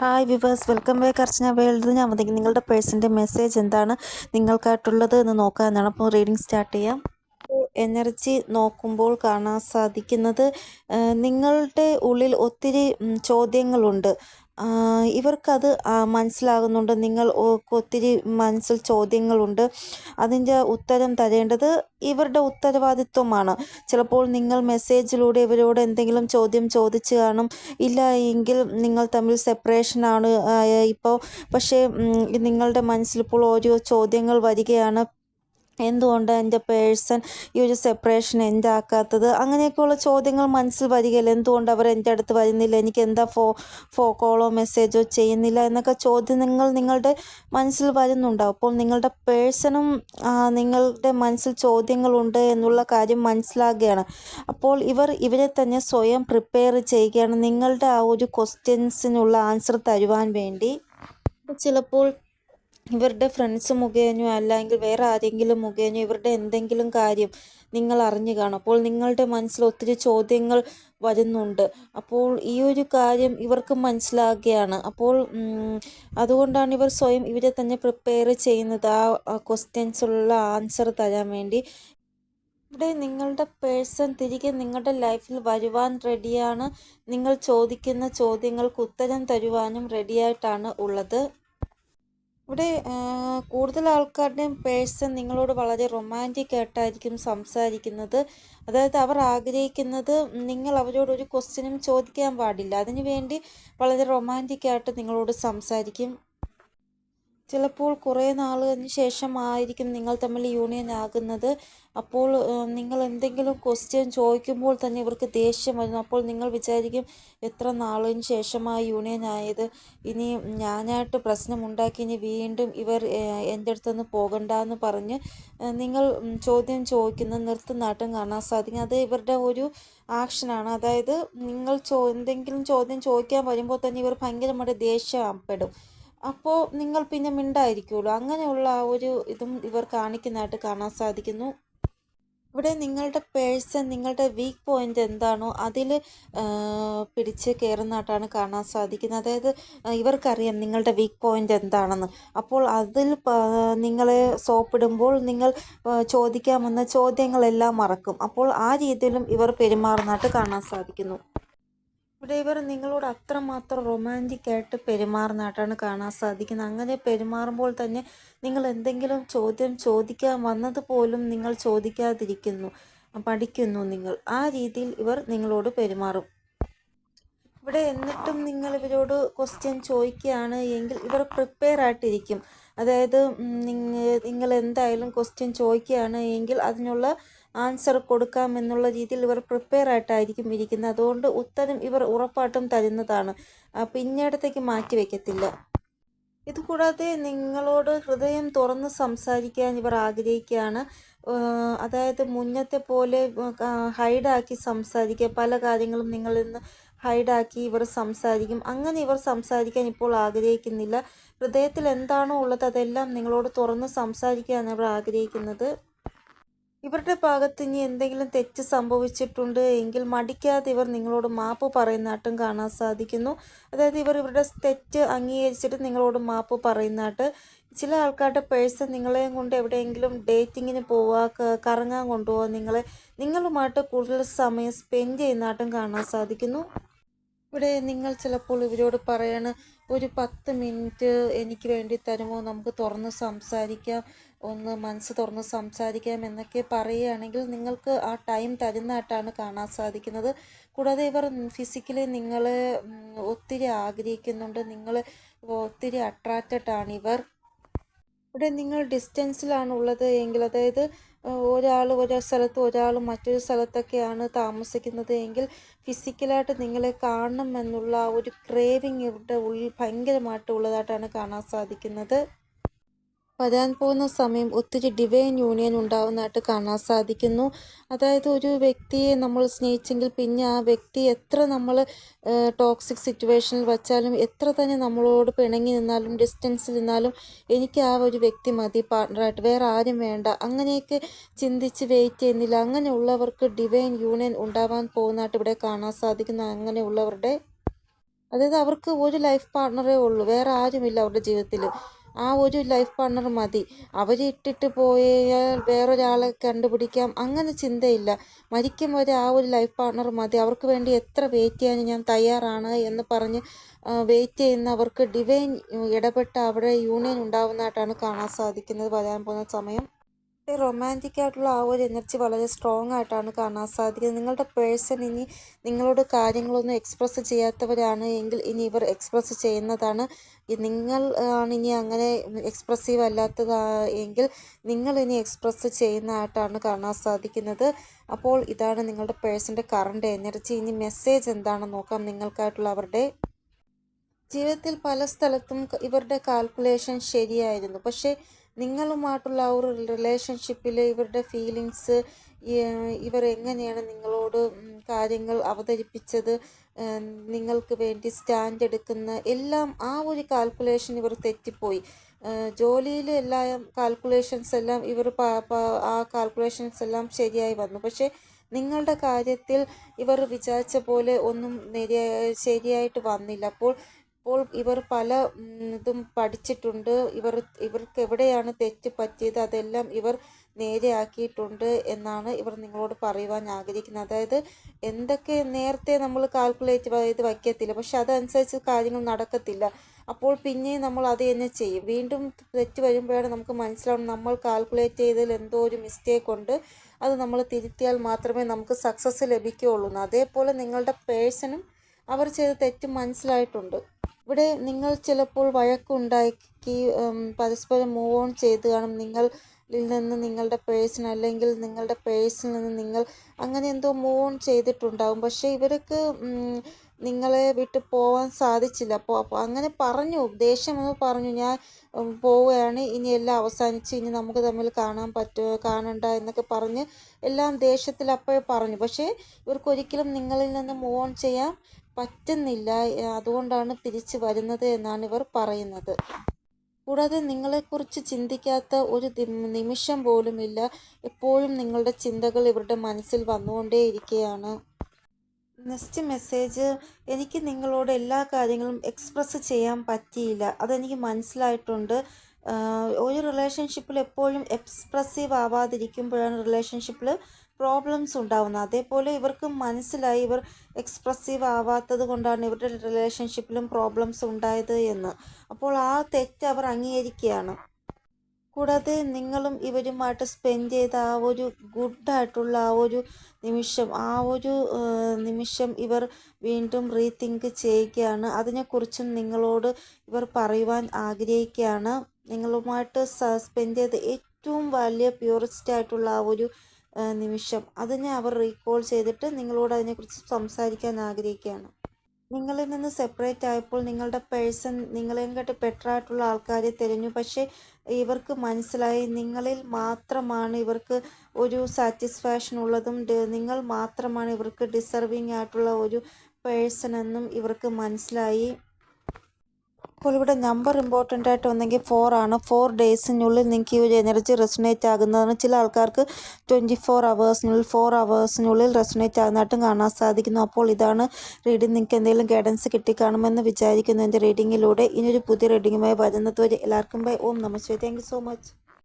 Hi viewers welcome back Archana world ഞാൻ വന്നിരിക്കും നിങ്ങളുടെ പേഴ്സന്റെ മെസ്സേജ് എന്താണ് നിങ്ങൾക്കായിട്ടുള്ളത് എന്ന് നോക്കാനാണ് അപ്പോൾ റീഡിങ് സ്റ്റാർട്ട് ചെയ്യാം. എനർജി നോക്കുമ്പോൾ കാണാൻ സാധിക്കുന്നത് നിങ്ങളുടെ ഉള്ളിൽ ഒത്തിരി ചോദ്യങ്ങളുണ്ട്. ഇവർക്കത് മനസ്സിലാകുന്നുണ്ട്. നിങ്ങൾ ഒത്തിരി മനസ്സിൽ ചോദ്യങ്ങളുണ്ട്. അതിന്റെ ഉത്തരം തരേണ്ടത് ഇവരുടെ ഉത്തരവാദിത്വമാണ്. ചിലപ്പോൾ നിങ്ങൾ മെസ്സേജിലൂടെ ഇവരോട് എന്തെങ്കിലും ചോദ്യം ചോദിച്ചു കാണും. ഇല്ല എങ്കിൽ നിങ്ങൾ തമ്മിൽ സെപ്പറേഷനാണ് ഇപ്പോൾ. പക്ഷേ നിങ്ങളുടെ മനസ്സിലിപ്പോൾ ഓരോ ചോദ്യങ്ങൾ വരികയാണ്. എന്തുകൊണ്ട് എന്റെ പേഴ്സൺ ഈ ഒരു സെപ്പറേഷൻ എന്റെ ആക്കാത്തത് അങ്ങനെയൊക്കെയുള്ള ചോദ്യങ്ങൾ മനസ്സിൽ വരികയില്ല? എന്തുകൊണ്ട് അവർ എന്റെ അടുത്ത് വരുന്നില്ല? എനിക്ക് എന്താ ഫോ ഫോ കോളോ മെസ്സേജോ ചെയ്യുന്നില്ല? എന്നൊക്കെ ചോദ്യങ്ങൾ നിങ്ങളുടെ മനസ്സിൽ വരുന്നുണ്ടാവും. അപ്പോൾ നിങ്ങളുടെ പേഴ്സണും നിങ്ങളുടെ മനസ്സിൽ ചോദ്യങ്ങളുണ്ട് എന്നുള്ള കാര്യം മനസ്സിലാകുകയാണ്. അപ്പോൾ ഇവർ ഇവരെ തന്നെ സ്വയം പ്രിപ്പയർ ചെയ്യുകയാണ്. നിങ്ങളുടെ ആ ഒരു ക്വസ്റ്റ്യൻസിനുള്ള ആൻസർ തരുവാൻ വേണ്ടി. ചിലപ്പോൾ ഇവരുടെ ഫ്രണ്ട്സ് മുഖേനയോ അല്ലെങ്കിൽ വേറെ ആരെങ്കിലും മുഖേനയോ ഇവരുടെ എന്തെങ്കിലും കാര്യം നിങ്ങൾ അറിഞ്ഞു കാണും. അപ്പോൾ നിങ്ങളുടെ മനസ്സിൽ ഒത്തിരി ചോദ്യങ്ങൾ വരുന്നുണ്ട്. അപ്പോൾ ഈ ഒരു കാര്യം ഇവർക്ക് മനസ്സിലാകുകയാണ് അപ്പോൾ അതുകൊണ്ടാണ് ഇവർ സ്വയം ഇവരെ തന്നെ പ്രിപ്പയർ ചെയ്യുന്നത്. ആ ക്വസ്റ്റ്യൻസുള്ള ആൻസർ തരാൻ വേണ്ടി. ഇവിടെ നിങ്ങളുടെ പേഴ്സൺ തിരികെ നിങ്ങളുടെ ലൈഫിൽ വരുവാൻ റെഡിയാണ് നിങ്ങൾ ചോദിക്കുന്ന ചോദ്യങ്ങൾക്ക് ഉത്തരം തരുവാനും റെഡിയായിട്ടാണ് ഉള്ളത്. ഇവിടെ കൂടുതൽ ആൾക്കാരുടെയും പേഴ്സൺ നിങ്ങളോട് വളരെ റൊമാന്റിക് ആയിട്ടായിരിക്കും സംസാരിക്കുന്നത്. അതായത് അവർ ആഗ്രഹിക്കുന്നത് നിങ്ങൾ അവരോട് ഒരു ക്വസ്റ്റ്യനും ചോദിക്കാൻ പാടില്ല. അതിനു വേണ്ടി വളരെ റൊമാന്റിക് ആയിട്ട് നിങ്ങളോട് സംസാരിക്കും. ചിലപ്പോൾ കുറേ നാളിന് ശേഷമായിരിക്കും നിങ്ങൾ തമ്മിൽ യൂണിയൻ ആകുന്നത്. അപ്പോൾ നിങ്ങൾ എന്തെങ്കിലും ക്വസ്റ്റ്യൻ ചോദിക്കുമ്പോൾ തന്നെ ഇവർക്ക് ദേഷ്യം വരുന്നു അപ്പോൾ നിങ്ങൾ വിചാരിക്കും എത്ര നാളിന് ശേഷമായി യൂണിയൻ ആയത്. ഇനി ഞാനായിട്ട് പ്രശ്നമുണ്ടാക്കി ഇനി വീണ്ടും ഇവർ എന്റെ അടുത്തുനിന്ന് പോകണ്ട എന്ന് പറഞ്ഞ് നിങ്ങൾ ചോദ്യം ചോദിക്കുന്ന നിർത്തുന്നാട്ടം കാണാൻ സാധിക്കും. അത് ഇവരുടെ ഒരു ആക്ഷനാണ് അതായത് നിങ്ങൾ ചോ എന്തെങ്കിലും ചോദ്യം ചോദിക്കാൻ വരുമ്പോൾ തന്നെ ഇവർ ഭയങ്കരമായിട്ട് ദേഷ്യപ്പെടും അപ്പോൾ നിങ്ങൾ പിന്നെ മിണ്ടായിരിക്കുമല്ലോ. അങ്ങനെയുള്ള ആ ഒരു ഇതും ഇവർ കാണിക്കുന്നതായിട്ട് കാണാൻ സാധിക്കുന്നു. ഇവിടെ നിങ്ങളുടെ പേഴ്സൺ നിങ്ങളുടെ വീക്ക് പോയിന്റ് എന്താണോ അതിൽ പിടിച്ച് കയറുന്നതായിട്ടാണ് കാണാൻ സാധിക്കുന്നത്. അതായത് ഇവർക്കറിയാം നിങ്ങളുടെ വീക്ക് പോയിന്റ് എന്താണെന്ന്. അപ്പോൾ അതിൽ നിങ്ങളെ സോപ്പിടുമ്പോൾ നിങ്ങൾ ചോദിക്കാമെന്ന ചോദ്യങ്ങളെല്ലാം മറക്കും. അപ്പോൾ ആ രീതിയിലും ഇവർ പെരുമാറുന്നതായിട്ട് കാണാൻ സാധിക്കുന്നു. ഇവിടെ ഇവർ നിങ്ങളോട് അത്രമാത്രം റൊമാന്റിക് ആയിട്ട് പെരുമാറുന്നതായിട്ടാണ് കാണാൻ സാധിക്കുന്നത്. അങ്ങനെ പെരുമാറുമ്പോൾ തന്നെ നിങ്ങൾ എന്തെങ്കിലും ചോദ്യം ചോദിക്കാൻ വന്നത് പോലും നിങ്ങൾ ചോദിക്കാതിരിക്കുന്നു പഠിക്കുന്നു നിങ്ങൾ. ആ രീതിയിൽ ഇവർ നിങ്ങളോട് പെരുമാറും. ഇവിടെ എന്നിട്ടും നിങ്ങൾ ഇവരോട് ക്വസ്റ്റ്യൻ ചോദിക്കുകയാണ് എങ്കിൽ ഇവർ പ്രിപ്പയർ ആയിട്ടിരിക്കും. അതായത് നിങ്ങൾ എന്തായാലും ക്വസ്റ്റ്യൻ ചോദിക്കുകയാണ് എങ്കിൽ അതിനുള്ള ആൻസർ കൊടുക്കാമെന്നുള്ള രീതിയിൽ ഇവർ പ്രിപ്പയർ ആയിട്ടായിരിക്കും ഇരിക്കുന്നത്. അതുകൊണ്ട് ഉത്തരം ഇവർ ഉറപ്പായിട്ടും തരുന്നതാണ്. പിന്നീടത്തേക്ക് മാറ്റി വയ്ക്കത്തില്ല ഇതുകൂടാതെ നിങ്ങളോട് ഹൃദയം തുറന്ന് സംസാരിക്കാൻ ഇവർ ആഗ്രഹിക്കുകയാണ്. അതായത് മുന്നത്തെ പോലെ ഹൈഡാക്കി സംസാരിക്കുക. പല കാര്യങ്ങളും നിങ്ങളിൽ നിന്ന് ഹൈഡാക്കി ഇവർ സംസാരിക്കും. അങ്ങനെ ഇവർ സംസാരിക്കാൻ ഇപ്പോൾ ആഗ്രഹിക്കുന്നില്ല. ഹൃദയത്തിൽ എന്താണോ ഉള്ളത് അതെല്ലാം നിങ്ങളോട് തുറന്ന് സംസാരിക്കാനാണ് ഇവർ ആഗ്രഹിക്കുന്നത്. ഇവരുടെ ഭാഗത്ത് ഇനി എന്തെങ്കിലും തെറ്റ് സംഭവിച്ചിട്ടുണ്ട് എങ്കിൽ മടിക്കാതെ ഇവർ നിങ്ങളോട് മാപ്പ് പറയുന്നതായിട്ടും കാണാൻ സാധിക്കുന്നു. അതായത് ഇവർ ഇവരുടെ തെറ്റ് അംഗീകരിച്ചിട്ട് നിങ്ങളോട് മാപ്പ് പറയുന്നതായിട്ട് ചില ആൾക്കാരുടെ പേഴ്സൺ നിങ്ങളെയും കൊണ്ട് എവിടെയെങ്കിലും ഡേറ്റിങ്ങിന് പോവുക കറങ്ങാൻ കൊണ്ടുപോകുക നിങ്ങളെ നിങ്ങളുമായിട്ട് കൂടുതൽ സമയം സ്പെൻഡ് ചെയ്യുന്നതായിട്ടും കാണാൻ സാധിക്കുന്നു. ഇവിടെ നിങ്ങൾ ചിലപ്പോൾ ഇവരോട് പറയാണ് ഒരു പത്ത് മിനിറ്റ് എനിക്ക് വേണ്ടി തരുമോ? നമുക്ക് തുറന്ന് സംസാരിക്കാം. ഒന്ന് മനസ്സ് തുറന്ന് സംസാരിക്കാം എന്നൊക്കെ പറയുകയാണെങ്കിൽ നിങ്ങൾക്ക് ആ ടൈം തരുന്നതായിട്ടാണ് കാണാൻ സാധിക്കുന്നത്. കൂടാതെ ഇവർ ഫിസിക്കലി നിങ്ങളെ ഒത്തിരി ആഗ്രഹിക്കുന്നുണ്ട്. നിങ്ങൾ ഒത്തിരി അട്രാക്റ്റഡ് ആണ് ഇവർ. ഇവിടെ നിങ്ങൾ ഡിസ്റ്റൻസിലാണ് ഉള്ളത് എങ്കിൽ അതായത് ഒരാൾ ഒരു സ്ഥലത്ത് ഒരാൾ മറ്റൊരു സ്ഥലത്തൊക്കെയാണ് താമസിക്കുന്നത് എങ്കിൽ ഫിസിക്കലായിട്ട് നിങ്ങളെ കാണണം എന്നുള്ള ഒരു ക്രേവിങ് ഇവിടെ ഉള്ളിൽ ഭയങ്കരമായിട്ട് ഉള്ളതായിട്ടാണ് കാണാൻ സാധിക്കുന്നത്. വരാൻ പോകുന്ന സമയം ഒത്തിരി ഡിവൈൻ യൂണിയൻ ഉണ്ടാവുന്നതായിട്ട് കാണാൻ സാധിക്കുന്നു. അതായത് ഒരു വ്യക്തിയെ നമ്മൾ സ്നേഹിച്ചെങ്കിൽ പിന്നെ ആ വ്യക്തി എത്ര നമ്മൾ ടോക്സിക് സിറ്റുവേഷനിൽ വച്ചാലും എത്ര തന്നെ നമ്മളോട് പിണങ്ങി നിന്നാലും ഡിസ്റ്റൻസിൽ നിന്നാലും എനിക്ക് ആ ഒരു വ്യക്തി മതി പാർട്ണറായിട്ട് വേറെ ആരും വേണ്ട. അങ്ങനെയൊക്കെ ചിന്തിച്ച് വെയിറ്റ് ചെയ്യുന്നില്ല. അങ്ങനെയുള്ളവർക്ക് ഡിവൈൻ യൂണിയൻ ഉണ്ടാവാൻ പോകുന്നതായിട്ട് ഇവിടെ കാണാൻ സാധിക്കുന്നു. അങ്ങനെയുള്ളവരുടെ അതായത് അവർക്ക് ഒരു ലൈഫ് പാർട്ണറേ ഉള്ളൂ. വേറെ ആരുമില്ല അവരുടെ ജീവിതത്തിൽ ആ ഒരു ലൈഫ് പാർട്ണർ മതി. അവരിട്ടിട്ട് പോയാൽ വേറൊരാളെ കണ്ടുപിടിക്കാം. അങ്ങനെ ചിന്തയില്ല. മരിക്കും വരെ ആ ഒരു ലൈഫ് പാർട്ണർ മതി. അവർക്ക് വേണ്ടി എത്ര വെയിറ്റ് ചെയ്യാൻ ഞാൻ തയ്യാറാണ് എന്ന് പറഞ്ഞ് വെയിറ്റ് ചെയ്യുന്ന അവർക്ക് ഡിവൈൻ ഇടപെട്ട് അവിടെ യൂണിയൻ ഉണ്ടാവുന്നതായിട്ടാണ് കാണാൻ സാധിക്കുന്നത് വരാൻ പോകുന്ന സമയം. റൊമാന്റിക് ആയിട്ടുള്ള ആ ഒരു എനർജി വളരെ സ്ട്രോങ് ആയിട്ടാണ് കാണാൻ സാധിക്കുന്നത്. നിങ്ങളുടെ പേഴ്സൺ ഇനി നിങ്ങളോട് കാര്യങ്ങളൊന്നും എക്സ്പ്രസ് ചെയ്യാത്തവരാണ് എങ്കിൽ ഇനി ഇവർ എക്സ്പ്രസ് ചെയ്യുന്നതാണ് നിങ്ങൾ ആണ് ഇനി അങ്ങനെ എക്സ്പ്രസീവ് അല്ലാത്തത് എങ്കിൽ നിങ്ങൾ ഇനി എക്സ്പ്രസ് ചെയ്യുന്നതായിട്ടാണ് കാണാൻ സാധിക്കുന്നത്. അപ്പോൾ ഇതാണ് നിങ്ങളുടെ പേഴ്സന്റെ കറണ്ട് എനർജി ഇനി മെസ്സേജ് എന്താണെന്ന് നോക്കാം നിങ്ങൾക്കായിട്ടുള്ള അവരുടെ. ജീവിതത്തിൽ പല സ്ഥലത്തും ഇവരുടെ കാൽക്കുലേഷൻ ശരിയായിരുന്നു. പക്ഷേ നിങ്ങളുമായിട്ടുള്ള ആ ഒരു റിലേഷൻഷിപ്പിൽ ഇവരുടെ ഫീലിങ്സ് ഇവർ എങ്ങനെയാണ് നിങ്ങളോട് കാര്യങ്ങൾ അവതരിപ്പിച്ചത് നിങ്ങൾക്ക് വേണ്ടി സ്റ്റാൻഡ് എടുക്കുന്ന എല്ലാം ആ ഒരു കാൽക്കുലേഷൻ ഇവർ തെറ്റിപ്പോയി. ജോലിയിൽ എല്ലാ കാൽക്കുലേഷൻസ് എല്ലാം ഇവർ ആ കാൽക്കുലേഷൻസ് എല്ലാം ശരിയായി വന്നു. പക്ഷേ നിങ്ങളുടെ കാര്യത്തിൽ ഇവർ വിചാരിച്ച പോലെ ഒന്നും ശരിയായിട്ട് വന്നില്ല. അപ്പോൾ അപ്പോൾ ഇവർ പല ഇതും പഠിച്ചിട്ടുണ്ട്. ഇവർ ഇവർക്ക് എവിടെയാണ് തെറ്റ് പറ്റിയത് അതെല്ലാം ഇവർ നേരെയാക്കിയിട്ടുണ്ട് എന്നാണ് ഇവർ നിങ്ങളോട് പറയുവാൻ ആഗ്രഹിക്കുന്നത്. അതായത് എന്തൊക്കെ നേരത്തെ നമ്മൾ കാൽക്കുലേറ്റ് ചെയ്ത് വയ്ക്കത്തില്ല. പക്ഷെ അതനുസരിച്ച് കാര്യങ്ങൾ നടക്കത്തില്ല. അപ്പോൾ പിന്നെ നമ്മൾ അത് തന്നെ ചെയ്യും. വീണ്ടും തെറ്റ് വരുമ്പോഴാണ് നമുക്ക് മനസ്സിലാവും നമ്മൾ കാൽക്കുലേറ്റ് ചെയ്തതിൽ എന്തോ ഒരു മിസ്റ്റേക്ക് ഉണ്ട്. അത് നമ്മൾ തിരുത്തിയാൽ മാത്രമേ നമുക്ക് സക്സസ് ലഭിക്കുകയുള്ളൂ. അതേപോലെ നിങ്ങളുടെ പേഴ്സണും അവർ ചെയ്ത തെറ്റ് മനസ്സിലായിട്ടുണ്ട്. ഇവിടെ നിങ്ങൾ ചിലപ്പോൾ വഴക്കുണ്ടാക്കി പരസ്പരം മൂവ് ഓൺ ചെയ്ത് കാണും. നിങ്ങളിൽ നിന്ന് നിങ്ങളുടെ പേഴ്സൺ അല്ലെങ്കിൽ നിങ്ങളുടെ പേഴ്സിൽ നിന്ന് നിങ്ങൾ അങ്ങനെ എന്തോ മൂവ് ഓൺ ചെയ്തിട്ടുണ്ടാകും പക്ഷേ ഇവർക്ക് നിങ്ങളെ വിട്ട് പോവാൻ സാധിച്ചില്ല. അപ്പോൾ അപ്പോൾ അങ്ങനെ പറഞ്ഞു. ദേഷ്യമെന്ന് പറഞ്ഞു. ഞാൻ പോവുകയാണ്. ഇനി എല്ലാം അവസാനിച്ച് ഇനി നമുക്ക് തമ്മിൽ കാണാൻ പറ്റുമോ കാണണ്ട എന്നൊക്കെ പറഞ്ഞ് എല്ലാം ദേഷ്യത്തിൽ അപ്പോഴേ പറഞ്ഞു. പക്ഷേ ഇവർക്കൊരിക്കലും നിങ്ങളിൽ നിന്ന് മൂവ് ഓൺ ചെയ്യാൻ പറ്റുന്നില്ല. അതുകൊണ്ടാണ് തിരിച്ചു വരുന്നത് എന്നാണ് ഇവർ പറയുന്നത്. കൂടാതെ നിങ്ങളെക്കുറിച്ച് ചിന്തിക്കാത്ത ഒരു നിമിഷം പോലുമില്ല. എപ്പോഴും നിങ്ങളുടെ ചിന്തകൾ ഇവരുടെ മനസ്സിൽ വന്നുകൊണ്ടേയിരിക്കുകയാണ്. നെക്സ്റ്റ് മെസ്സേജ് എനിക്ക് നിങ്ങളോട് എല്ലാ കാര്യങ്ങളും എക്സ്പ്രസ് ചെയ്യാൻ പറ്റിയില്ല. അതെനിക്ക് മനസ്സിലായിട്ടുണ്ട്. ഒരു റിലേഷൻഷിപ്പിൽ എപ്പോഴും എക്സ്പ്രസീവ് ആവാതിരിക്കുമ്പോഴാണ് റിലേഷൻഷിപ്പിൽ പ്രോബ്ലംസ് ഉണ്ടാവുന്നത്. അതേപോലെ ഇവർക്ക് മനസ്സിലായി ഇവർ എക്സ്പ്രസീവ് ആവാത്തത് കൊണ്ടാണ് ഇവരുടെ റിലേഷൻഷിപ്പിലും പ്രോബ്ലംസ് ഉണ്ടായത് എന്ന്. അപ്പോൾ ആ തെറ്റ് അവർ അംഗീകരിക്കുകയാണ്. കൂടാതെ നിങ്ങളും ഇവരുമായിട്ട് സ്പെൻഡ് ചെയ്ത ആ ഒരു ഗുഡായിട്ടുള്ള ആ ഒരു നിമിഷം ആ ഒരു നിമിഷം ഇവർ വീണ്ടും റീതിങ്ക് ചെയ്യുകയാണ്. അതിനെക്കുറിച്ചും നിങ്ങളോട് ഇവർ പറയുവാൻ ആഗ്രഹിക്കുകയാണ്. നിങ്ങളുമായിട്ട് സ്പെൻഡ് ചെയ്ത ഏറ്റവും വലിയ പ്യൂറിസ്റ്റ് ആയിട്ടുള്ള ആ ഒരു നിമിഷം. അതിനെ അവർ റീകോൾ ചെയ്തിട്ട് നിങ്ങളോട് അതിനെക്കുറിച്ച് സംസാരിക്കാൻ ആഗ്രഹിക്കുകയാണ്. നിങ്ങളിൽ നിന്ന് സെപ്പറേറ്റ് ആയപ്പോൾ നിങ്ങളുടെ പേഴ്സൺ നിങ്ങളെയും കാട്ടി ബെറ്റർ ആയിട്ടുള്ള ആൾക്കാരെ തിരഞ്ഞു. പക്ഷേ ഇവർക്ക് മനസ്സിലായി നിങ്ങളിൽ മാത്രമാണ് ഇവർക്ക് ഒരു സാറ്റിസ്ഫാക്ഷൻ ഉള്ളതും നിങ്ങൾ മാത്രമാണ് ഇവർക്ക് ഡിസർവിങ് ആയിട്ടുള്ള ഒരു പേഴ്സൺ എന്നും ഇവർക്ക് മനസ്സിലായി. അപ്പോൾ ഇവിടെ നമ്പർ ഇമ്പോർട്ടന്റ് ആയിട്ട് വന്നെങ്കിൽ ഫോർ ആണ്. ഫോർ ഡേയ്സിനുള്ളിൽ നിങ്ങൾക്ക് ഈ ഒരു എനർജി റെസണേറ്റ് ആകുന്നതാണ്. ചില ആൾക്കാർക്ക് ട്വന്റി ഫോർ അവേഴ്സിനുള്ളിൽ ഫോർ അവേഴ്സിനുള്ളിൽ റെസണേറ്റ് ആകുന്നതായിട്ടും കാണാൻ സാധിക്കുന്നു. അപ്പോൾ ഇതാണ് റീഡിംഗ് നിങ്ങൾക്ക് എന്തെങ്കിലും ഗൈഡൻസ് കിട്ടിക്കാണുമെന്ന് വിചാരിക്കുന്നു. എന്റെ റീഡിങ്ങിലൂടെ ഇനിയൊരു പുതിയ റീഡിങ്ങുമായി വരുന്നത് വരെ എല്ലാവർക്കും bye Om namaste thank so much